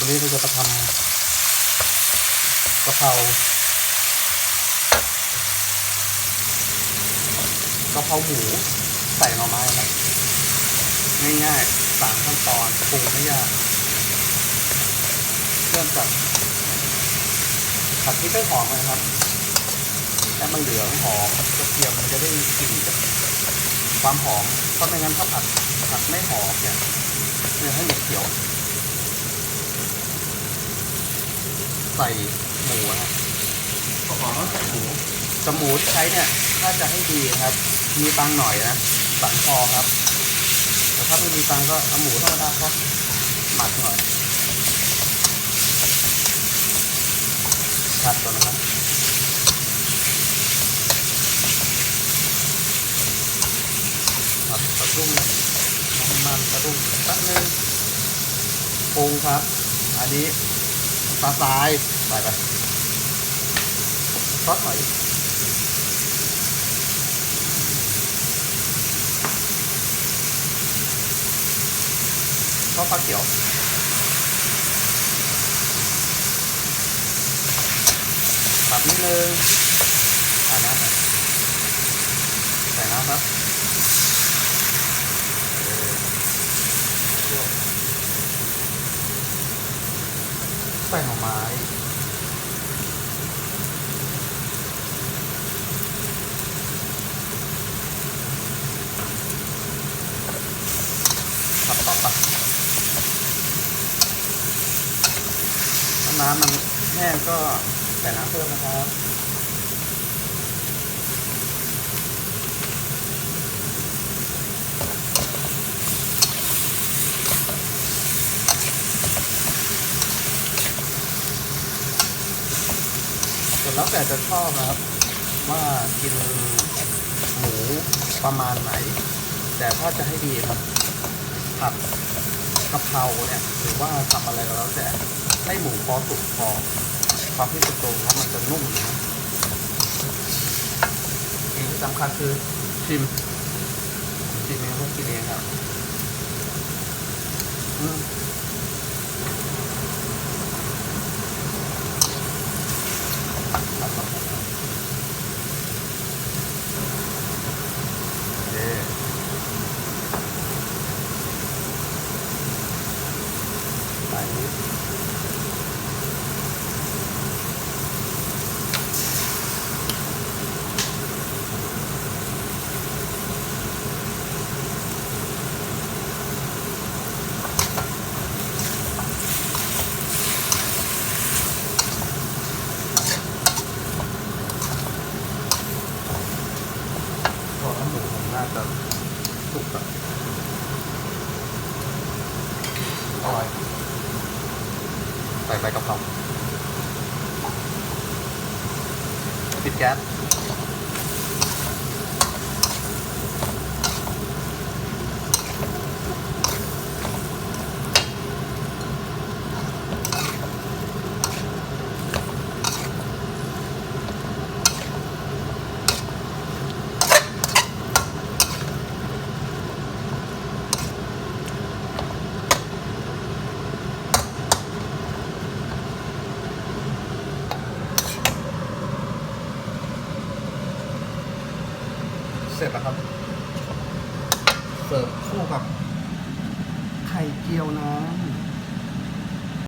วันนี้เราจะมาทำกะเพรากะเพราหมูใส่หน่อไม้ครับง่ายๆสามขั้นตอนปรุงไม่ยากเริ่มจากผัดพริกให้หอมเลยครับให้มันเหลืองหอมกระเทียมมันจะได้กลิ่นแบบความหอมเพราะไม่งั้นถ้าผัดผัดไม่หอมเนี่ยเนี่ยให้เหนเขียว ใส่หมูนะก็ขอต้องใส่หมูจมูที่ใช้เนี่ยถ้าจะให้ดีครับ มีตังค์หน่อยนะสันคอครับ แต่ถ้าไม่มีตังค์ก็เอาหมูธรรมดาก็หมักหน่อยผัดก่อนนะครับผัดกระดุ้งน้ำมันกระดุ้งตั้งนึงปรุงครับ อันนี้ ปลาทรายใส่ไปซอสหน่อยก็ฟ้าเขียวปรับนิดนึงใส่น้ำใส่น้ำครับเออ ใส่หน่อไม้ผัดต่อไปน้ำมันแห้งก็ใส่น้ำเพิ่มนะครับ แล้วแต่จะชอบนะครับ ว่ากินหมูประมาณไหน แต่ถ้าจะให้ดีครับผัดกะเพราเนี่ยหรือว่าทำอะไรก็แล้วแต่ให้หมูพอสุกพอความที่สุดตรงว่ามันจะนุ่มนะสิ่งที่สำคัญคือชิมชิมเองต้องกินเองครับ อืมครับครับโอเค ไปพอ แล้วหมูผมน่าจะสุกอะอร่อย ใส่ใบกะเพราปิดแก๊ส เสร็จแล้วครับ เสิร์ฟคู่กับไข่เจียวน้ำ